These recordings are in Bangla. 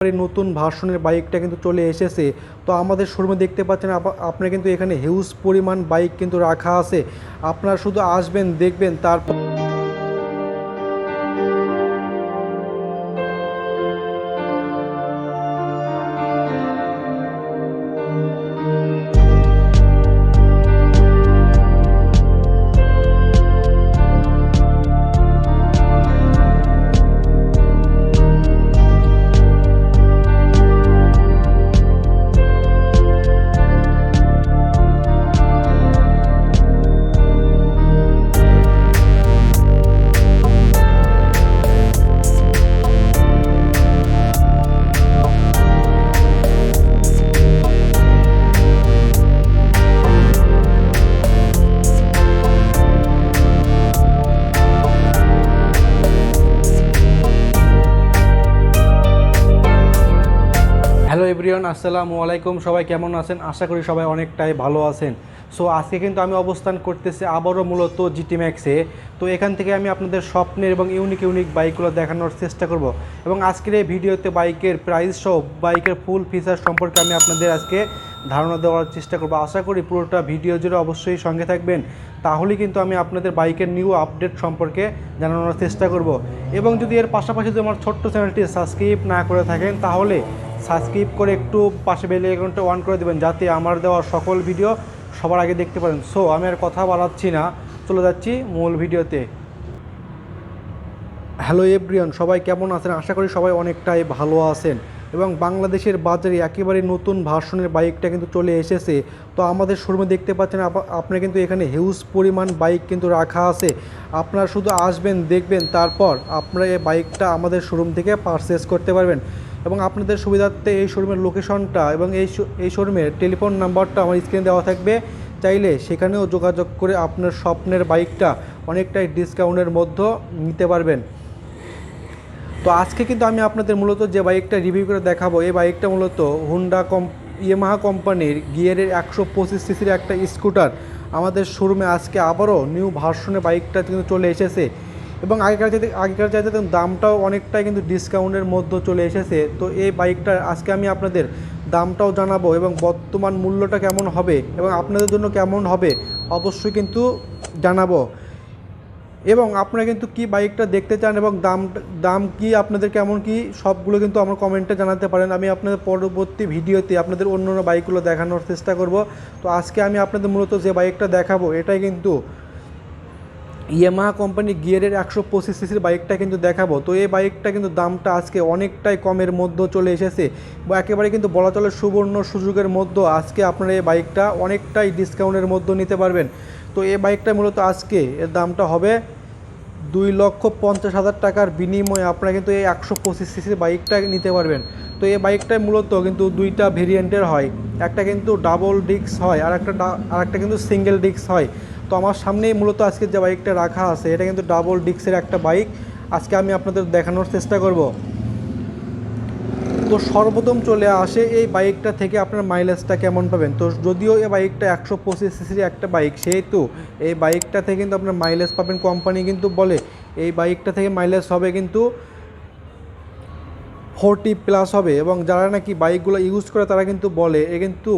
একেবারে নতুন ভার্সনের বাইকটা কিন্তু চলে এসেছে। তো আমাদের শোরুমে দেখতে পাচ্ছেন আপনার কিন্তু এখানে হিউজ পরিমাণ বাইক কিন্তু রাখা আছে। আপনারা শুধু আসবেন, দেখবেন, তারপর হ্যালো এভরিওয়ান, আসসালামু আলাইকুম। সবাই কেমন আছেন? আশা করি সবাই অনেকটাই ভালো আছেন। সো, আজকে কিন্তু আমি অবস্থান করতেছি আবারও মূলত জিটি ম্যাক্সে তো এখান থেকে আমি আপনাদের স্বপ্নের এবং ইউনিক ইউনিক বাইকগুলো দেখানোর চেষ্টা করব। এবং আজকের এই ভিডিওতে বাইকের প্রাইস সহ বাইকের ফুল ফিচার সম্পর্কে আমি আপনাদের আজকে ধারণা দেওয়ার চেষ্টা করব। আশা করি পুরোটা ভিডিও জুড়ে অবশ্যই সঙ্গে থাকবেন। তাহলেই কিন্তু আমি আপনাদের বাইকের নিউ আপডেট সম্পর্কে জানানোর চেষ্টা করব। এবং যদি এর পাশাপাশি যদি আমার ছোট্ট চ্যানেলটি সাবস্ক্রাইব না করে থাকেন, তাহলে সাবস্ক্রাইব করে একটু পাশে বেল আইকনটা অন করে দেবেন, যাতে আমার দেওয়া সকল ভিডিও সবার আগে দেখতে পারেন। সো আমি আর কথা বাড়াচ্ছি না, চলে যাচ্ছি মূল ভিডিওতে হ্যালো এভরিওয়ান সবাই কেমন আছেন? আশা করি সবাই অনেকটাই ভালো আছেন। এবং বাংলাদেশের বাজারে একেবারে নতুন ভার্সনের বাইকটা কিন্তু চলে এসেছে। তো আমাদের শোরুমে দেখতে পাচ্ছেন, আপ- আপনারা কিন্তু এখানে হিউজ পরিমাণ বাইক কিন্তু রাখা আছে। আপনারা শুধু আসবেন, দেখবেন, তারপর আপনারা এই বাইকটা আমাদের শোরুম থেকে পারচেস করতে পারবেন। এবং আপনাদের সুবিধার্থে এই শোরুমের লোকেশনটা এবং এই এই শোরুমের টেলিফোন নাম্বারটা আমার স্ক্রিনে দেওয়া থাকবে। চাইলে সেখানেও যোগাযোগ করে আপনার স্বপ্নের বাইকটা অনেকটাই ডিসকাউন্টের মধ্যে নিতে পারবেন। তো আজকে কিন্তু আমি আপনাদের মূলত যে বাইকটা রিভিউ করে দেখাবো, এই বাইকটা মূলত হুন্ডা কম ইয়ামাহা কোম্পানির গিয়ারের একশো পঁচিশ সিসির একটা স্কুটার। আমাদের শোরুমে আজকে আবারও নিউ ভার্সনের বাইকটা কিন্তু চলে এসেছে। এবং আগেকার চাইতে আগেকার চাইতে দামটাও অনেকটাই কিন্তু ডিসকাউন্টের মধ্যে চলে এসেছে। তো এই বাইকটার আজকে আমি আপনাদের দামটাও জানাব এবং বর্তমান মূল্যটা কেমন হবে এবং আপনাদের জন্য কেমন হবে অবশ্যই কিন্তু জানাব। এবং আপনারা কিন্তু কি বাইকটা দেখতে চান এবং দাম দাম কি, আপনাদের কেমন কি, সবগুলো কিন্তু আমার কমেন্টে জানাতে পারেন। আমি আপনাদের পরবর্তী ভিডিওতে আপনাদের অন্য অন্য বাইকগুলো দেখানোর চেষ্টা করব। তো আজকে আমি আপনাদের মূলত যে বাইকটা দেখাবো, এটাই কিন্তু ইয়ামাহা কোম্পানি গিয়ারের একশো পঁচিশ সিসির বাইকটা কিন্তু দেখাবো। তো এই বাইকটা কিন্তু দামটা আজকে অনেকটাই কমের মধ্যে চলে এসেছে। বা একেবারে কিন্তু বলা চলে সুবর্ণ সুযোগের মধ্যে আজকে আপনারা এই বাইকটা অনেকটাই ডিসকাউন্টের মধ্যে নিতে পারবেন। তো এই বাইকটা মূলত আজকে এর দামটা হবে দুই লক্ষ পঞ্চাশ হাজার টাকার বিনিময়ে আপনারা কিন্তু এই একশো পঁচিশ সিসির বাইকটা নিতে পারবেন। তো এই বাইকটায় মূলত কিন্তু দুইটা ভেরিয়েন্টের হয়। একটা কিন্তু ডাবল ডিস্ক হয় আর একটা আর একটা কিন্তু সিঙ্গেল ডিস্ক হয়। তো আমার সামনেই মূলত আজকে যে বাইকটা রাখা আছে, এটা কিন্তু ডাবল ডিস্কের একটা বাইক। আজকে আমি আপনাদের দেখানোর চেষ্টা করব। তো সর্বপ্রথম চলে আসে এই বাইকটা থেকে আপনার মাইলেজটা কেমন পাবেন? তো যদিও এই বাইকটা একশো পঁচিশ সিসির একটা বাইক, সেহেতু এই বাইকটা থেকে কিন্তু আপনার মাইলেজ পাবেন। কোম্পানি কিন্তু বলে এই বাইকটা থেকে মাইলেজ হবে কিন্তু ফোরটি প্লাস হবে এবং যারা নাকি বাইকগুলো ইউজ করে তারা কিন্তু বলে, এ কিন্তু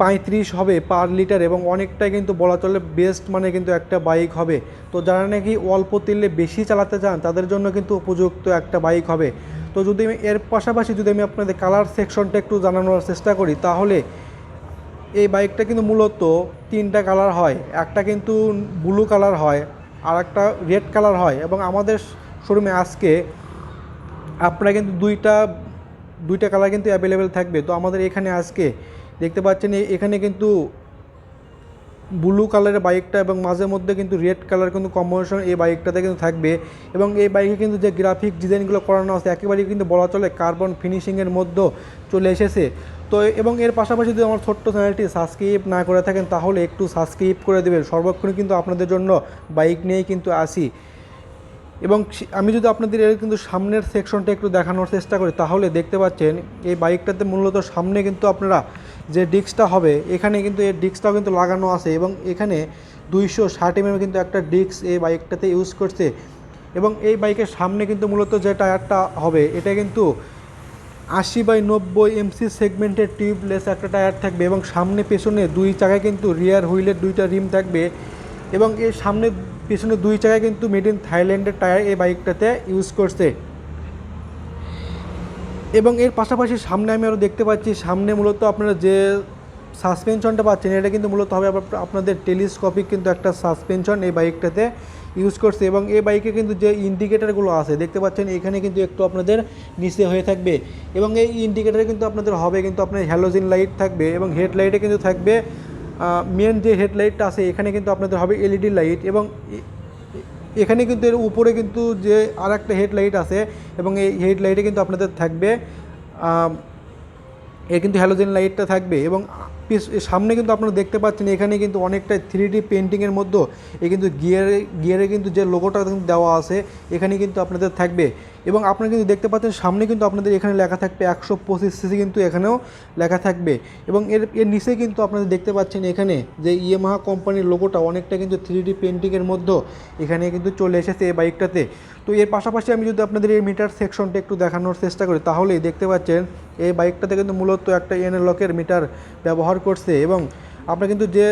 পঁয়ত্রিশ হবে পার লিটার এবং অনেকটাই কিন্তু বলা চলে বেস্ট মানে কিন্তু একটা বাইক হবে। তো যারা নাকি অল্প তেলে বেশি চালাতে চান, তাদের জন্য কিন্তু উপযুক্ত একটা বাইক হবে। তো যদি আমি এর পাশাপাশি যদি আমি আপনাদের কালার সেকশনটা একটু জানানোর চেষ্টা করি, তাহলে এই বাইকটা কিন্তু মূলত তিনটা কালার হয়। একটা কিন্তু ব্লু কালার হয় আর একটা রেড কালার হয় এবং আমাদের শোরুমে আজকে আপনারা কিন্তু দুইটা দুইটা কালার কিন্তু অ্যাভেলেবেল থাকবে। তো আমাদের এখানে আজকে দেখতে পাচ্ছেন এখানে কিন্তু ব্লু কালারের বাইকটা এবং মাঝে মধ্যে কিন্তু রেড কালার কিন্তু কম্বিনেশন এই বাইকটাতে কিন্তু থাকবে। এবং এই বাইকে কিন্তু যে গ্রাফিক ডিজাইনগুলো করানো আছে একেবারেই কিন্তু বলা চলে কার্বন ফিনিশিংয়ের মধ্যে চলে এসেছে। তো এবং এর পাশাপাশি যদি আমার ছোট্ট চ্যানেলটি সাবস্ক্রাইব না করে থাকেন, তাহলে একটু সাবস্ক্রাইব করে দেবেন। সর্বক্ষণ কিন্তু আপনাদের জন্য বাইক নিয়েই কিন্তু আসি। এবং আমি যদি আপনাদের এর কিন্তু সামনের সেকশনটা একটু দেখানোর চেষ্টা করি, তাহলে দেখতে পাচ্ছেন, এই বাইকটাতে মূলত সামনে কিন্তু আপনারা যে ডিস্কটা হবে, এখানে কিন্তু এর ডিস্কটাও কিন্তু লাগানো আছে এবং এখানে দুইশো ষাট এমএম কিন্তু একটা ডিস্ক এই বাইকটাতে ইউজ করছে। এবং এই বাইকের সামনে কিন্তু মূলত যে টায়ারটা হবে, এটা কিন্তু আশি বাই নব্বই এমসি সেগমেন্টের টিউবলেস একটা টায়ার থাকবে এবং সামনে পেছনে দুই চাকায় কিন্তু রিয়ার হুইলের দুইটা রিম থাকবে এবং এর সামনে পেছনে দুই চাকায় কিন্তু মেড ইন থাইল্যান্ডের টায়ার এই বাইকটাতে ইউজ করছে। এবং এর পাশাপাশি সামনে আমি আরও দেখতে পাচ্ছি, সামনে মূলত আপনারা যে সাসপেনশনটা পাচ্ছেন, এটা কিন্তু মূলত হবে আপনাদের টেলিস্কোপিক কিন্তু একটা সাসপেনশন এই বাইকটাতে ইউজ করছে এবং এই বাইকে কিন্তু যে ইন্ডিকেটারগুলো আছে, দেখতে পাচ্ছেন এখানে কিন্তু একটু আপনাদের নিচে হয়ে থাকবে এবং এই ইন্ডিকেটারে কিন্তু আপনাদের হবে কিন্তু আপনার হ্যালোজিন লাইট থাকবে এবং হেডলাইটে কিন্তু থাকবে মেন যে হেডলাইটটা আছে, এখানে কিন্তু আপনাদের হবে এলইডি লাইট এবং এখানে কিন্তু এর উপরে কিন্তু যে আর একটা হেডলাইট আছে এবং এই হেডলাইটে কিন্তু আপনাদের থাকবে এর কিন্তু হ্যালোজেন লাইটটা থাকবে এবং পিছ- সামনে কিন্তু আপনারা দেখতে পাচ্ছেন, এখানে কিন্তু অনেকটা থ্রি ডি পেন্টিংয়ের মধ্যে এ কিন্তু গিয়ারে গিয়ারে কিন্তু যে লোগোটা কিন্তু দেওয়া আছে, এখানে কিন্তু আপনাদের থাকবে। এবং আপনারা কিন্তু দেখতে পাচ্ছেন, সামনে কিন্তু আপনাদের এখানে লেখা থাকবে একশো পঁচিশ সিসি কিন্তু এখানেও লেখা থাকবে। এবং এর এর নিচে কিন্তু আপনারা দেখতে পাচ্ছেন এখানে যে ইয়েমাহা কোম্পানির লোগোটা অনেকটা কিন্তু থ্রি ডি পেন্টিংয়ের মধ্যে এখানে কিন্তু চলে এসেছে এই বাইকটাতে তো এর পাশাপাশি আমি যদি আপনাদের এই মিটার সেকশনটা একটু দেখানোর চেষ্টা করি, তাহলেই দেখতে পাচ্ছেন এই বাইকটাতে কিন্তু মূলত একটা এনএলকের মিটার ব্যবহার করছে এবং আপনার কিন্তু যে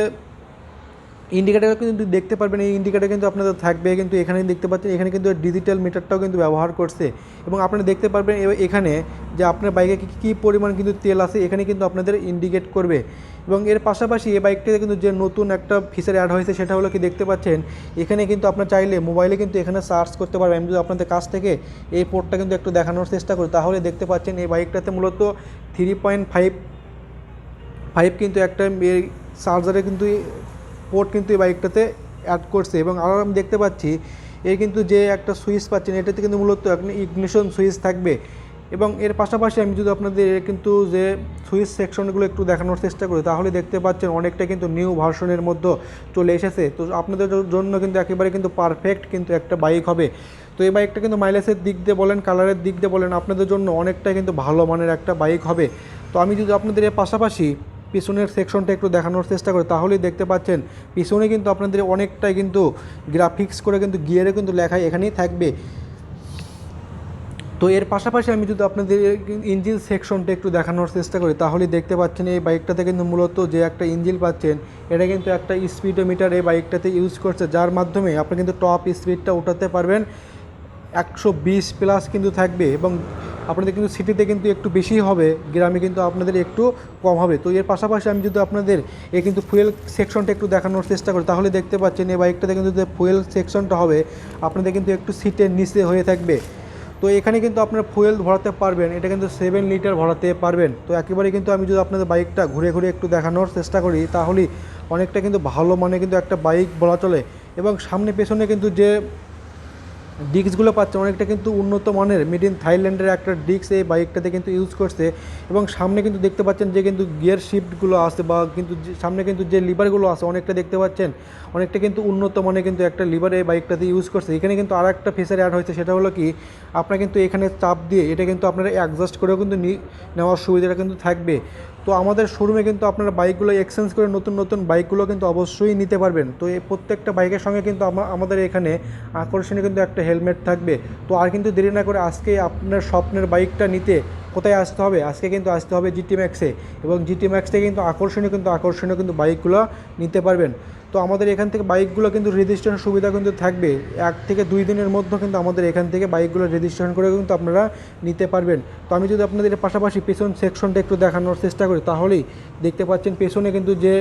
ইন্ডিকেটার কিন্তু দেখতে পারবেন এই ইন্ডিকেটার কিন্তু আপনাদের থাকবে, কিন্তু এখানে দেখতে পাচ্ছেন, এখানে কিন্তু ডিজিটাল মিটারটাও কিন্তু ব্যবহার করছে। এবং আপনারা দেখতে পারবেন এখানে যে আপনার বাইকে কী কী পরিমাণ কিন্তু তেল আছে, এখানে কিন্তু আপনাদের ইন্ডিকেট করবে। এবং এর পাশাপাশি এই বাইকটিতে কিন্তু যে নতুন একটা ফিচার অ্যাড হয়েছে, সেটা হলো কি, দেখতে পাচ্ছেন, এখানে কিন্তু আপনার চাইলে মোবাইলে কিন্তু এখানে সার্চ করতে পারবেন। আমি যদি আপনাদের কাছ থেকে এই পোর্টটা কিন্তু একটু দেখানোর চেষ্টা করি, তাহলে দেখতে পাচ্ছেন এই বাইকটাতে মূলত থ্রি পয়েন্ট ফাইভ ফাইভ কিন্তু একটা চার্জারে কিন্তু পোর্ট কিন্তু এই বাইকটাতে অ্যাড করছে এবং আরও আমি দেখতে পাচ্ছি, এর কিন্তু যে একটা সুইচ পাচ্ছেন, এটাতে কিন্তু মূলত ইগনিশন সুইচ থাকবে। এবং এর পাশাপাশি আমি যদি আপনাদের কিন্তু যে সুইচ সেকশনগুলো একটু দেখানোর চেষ্টা করি, তাহলে দেখতে পাচ্ছেন অনেকটা কিন্তু নিউ ভার্সনের মধ্যে চলে এসেছে। তো আপনাদের জন্য কিন্তু একেবারে কিন্তু পারফেক্ট কিন্তু একটা বাইক হবে। তো এই বাইকটা কিন্তু মাইলেজের দিক দিয়ে বলেন কালারের দিক দিয়ে বলেন, আপনাদের জন্য অনেকটা কিন্তু ভালো মানের একটা বাইক হবে। তো আমি যদি আপনাদের এর পাশাপাশি পিছনের সেকশনটা একটু দেখানোর চেষ্টা করি, তাহলেই দেখতে পাচ্ছেন। পিছনে কিন্তু আপনাদের অনেকটাই কিন্তু গ্রাফিক্স করে কিন্তু গিয়ারে কিন্তু লেখা এখানেই থাকবে। তো এর পাশাপাশি আমি যদি আপনাদের ইঞ্জিন সেকশনটা একটু দেখানোর চেষ্টা করি তাহলে দেখতে পাচ্ছেন এই বাইকটাতে কিন্তু মূলত যে একটা ইঞ্জিন পাচ্ছেন, এটা কিন্তু একটা স্পিডোমিটার এই বাইকটাতে ইউজ করছে, যার মাধ্যমে আপনি কিন্তু টপ স্পিডটা উঠাতে পারবেন। একশো বিশ প্লাস কিন্তু থাকবে এবং আপনাদের কিন্তু সিটিতে কিন্তু একটু বেশি হবে, গ্রামে কিন্তু আপনাদের একটু কম হবে। তো এর পাশাপাশি আমি যদি আপনাদের এই কিন্তু ফুয়েল সেকশনটা একটু দেখানোর চেষ্টা করি, তাহলে দেখতে পাচ্ছেন এই বাইকটাতে কিন্তু যে ফুয়েল সেকশনটা হবে, আপনাদের কিন্তু একটু সিটের নিচে হয়ে থাকবে। তো এখানে কিন্তু আপনারা ফুয়েল ভরাতে পারবেন, এটা কিন্তু সেভেন লিটার ভরাতে পারবেন। তো একেবারে কিন্তু আমি যদি আপনাদের বাইকটা ঘুরে ঘুরে একটু দেখানোর চেষ্টা করি, তাহলেই অনেকটা কিন্তু ভালো মানে কিন্তু একটা বাইক বলা চলে। এবং সামনে পেছনে কিন্তু যে ডিস্কগুলো পাচ্ছে, অনেকটা কিন্তু উন্নত মানের। মেড ইন থাইল্যান্ডের একটা ডিস্ক এই বাইকটাতে কিন্তু ইউজ করছে। এবং সামনে কিন্তু দেখতে পাচ্ছেন যে কিন্তু গিয়ার শিফটগুলো আছে বা কিন্তু সামনে কিন্তু যে লিভারগুলো আছে, অনেকটা দেখতে পাচ্ছেন। অনেকটা কিন্তু উন্নত মানের কিন্তু একটা লিভার এই বাইকটাতে ইউজ করছে। এখানে কিন্তু আর একটা ফিচার অ্যাড হয়েছে, সেটা হলো কি, আপনার কিন্তু এখানে চাপ দিয়ে এটা কিন্তু আপনারা অ্যাডজাস্ট করেও কিন্তু নেওয়ার সুবিধাটা কিন্তু থাকবে। তো আমাদের শোরুমে কিন্তু আপনারা বাইকগুলো এক্সচেঞ্জ করে নতুন নতুন বাইকগুলো কিন্তু অবশ্যই নিতে পারবেন। তো এই প্রত্যেকটা বাইকের সঙ্গে কিন্তু আমা- আমাদের এখানে আকর্ষণীয় কিন্তু একটা হেলমেট থাকবে। তো আর কিন্তু দেরি না করে আজকে আপনার স্বপ্নের বাইকটা নিতে কোথায় আসতে হবে? আজকে কিন্তু আসতে হবে জিটি ম্যাক্সে এবং জিটি ম্যাক্স থেকে কিন্তু আকর্ষণীয় কিন্তু আকর্ষণীয় কিন্তু বাইকগুলো নিতে পারবেন। তো আমাদের এখান থেকে বাইকগুলো কিন্তু রেজিস্ট্রেশন সুবিধা কিন্তু থাকবে। এক থেকে দুই দিনের মধ্যে কিন্তু আমাদের এখান থেকে বাইকগুলো রেজিস্ট্রেশন করে কিন্তু আপনারা নিতে পারবেন। তো আমি যদি আপনাদের পাশাপাশি পেছন সেকশনটা একটু দেখানোর চেষ্টা করি, তাহলেই দেখতে পাচ্ছেন পেছনে কিন্তু যে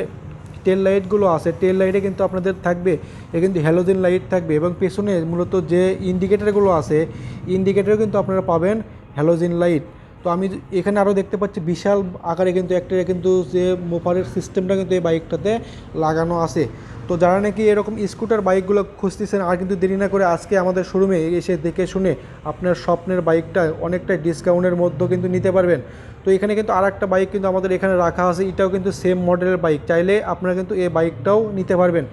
টেল লাইটগুলো আছে টেল লাইটে কিন্তু আপনাদের থাকবে, এ কিন্তু হ্যালোজেন লাইট থাকবে এবং পেছনে মূলত যে ইন্ডিকেটারগুলো আছে ইন্ডিকেটারও কিন্তু আপনারা পাবেন হ্যালোজেন লাইট তো আমি এখানে আরও দেখতে পাচ্ছি বিশাল আকারে কিন্তু একটা কিন্তু যে মোপারের সিস্টেমটা কিন্তু এই বাইকটাতে লাগানো আছে। তো যারা নাকি এরকম স্কুটার বাইকগুলো খুঁজতেছেন আর কিন্তু দেরি না করে আজকে আমাদের শোরুমে এসে দেখে শুনে আপনার স্বপ্নের বাইকটা অনেকটা ডিসকাউন্টের মধ্যে কিন্তু নিতে পারবেন। তো এখানে কিন্তু আর একটা বাইক কিন্তু আমাদের এখানে রাখা আছে, এটাও কিন্তু সেম মডেলের বাইক। চাইলে আপনারা কিন্তু এই বাইকটাও নিতে পারবেন।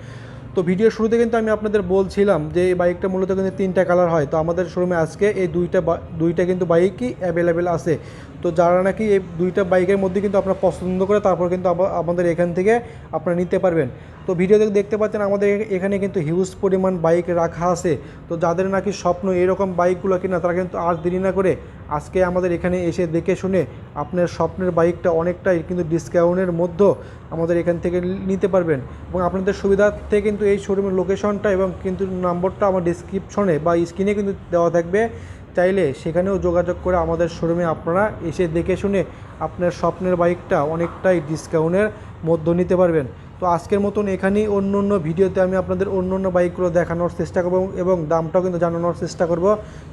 তো ভিডিও শুরুতে কিন্তু আমি আপনাদের বলছিলাম যে এই বাইকটা মূলত কিন্তু তিনটা কালার হয়। তো আমাদের শোরুমে আজকে এই দুইটা দুইটা কিন্তু বাইকই অ্যাভেলেবেল আছে। তো যারা নাকি এই দুইটা বাইকের মধ্যে কিন্তু আপনার পছন্দ করে তারপর কিন্তু আমাদের এখান থেকে আপনারা নিতে পারবেন। তো ভিডিওতে দেখতে পাচ্ছেন আমাদের এখানে কিন্তু হিউজ পরিমাণ বাইক রাখা আছে। তো যাদের নাকি স্বপ্ন এরকম বাইকগুলো কিনা তারা কিন্তু আর দেরি না করে আজকে আমাদের এখানে এসে দেখে শুনে আপনার স্বপ্নের বাইকটা অনেকটাই কিন্তু ডিসকাউন্টের মধ্যে আমাদের এখান থেকে নিতে পারবেন। এবং আপনাদের সুবিধার্থে কিন্তু এই শোরুমের লোকেশনটা এবং কিন্তু নম্বরটা আমার ডিসক্রিপশনে বা স্ক্রিনে কিন্তু দেওয়া থাকবে। চাইলে সেখানেও যোগাযোগ করে আমাদের শোরুমে আপনারা এসে দেখে শুনে আপনার স্বপ্নের বাইকটা অনেকটাই ডিসকাউন্টের মধ্যে নিতে পারবেন। তো আজকের মতন এখানেই অন্য অন্য ভিডিওতে আমি আপনাদের অন্য অন্য বাইকগুলো দেখানোর চেষ্টা করব এবং দামটাও কিন্তু জানানোর চেষ্টা করব।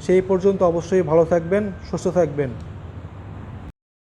সেই পর্যন্ত অবশ্যই ভালো থাকবেন, সুস্থ থাকবেন।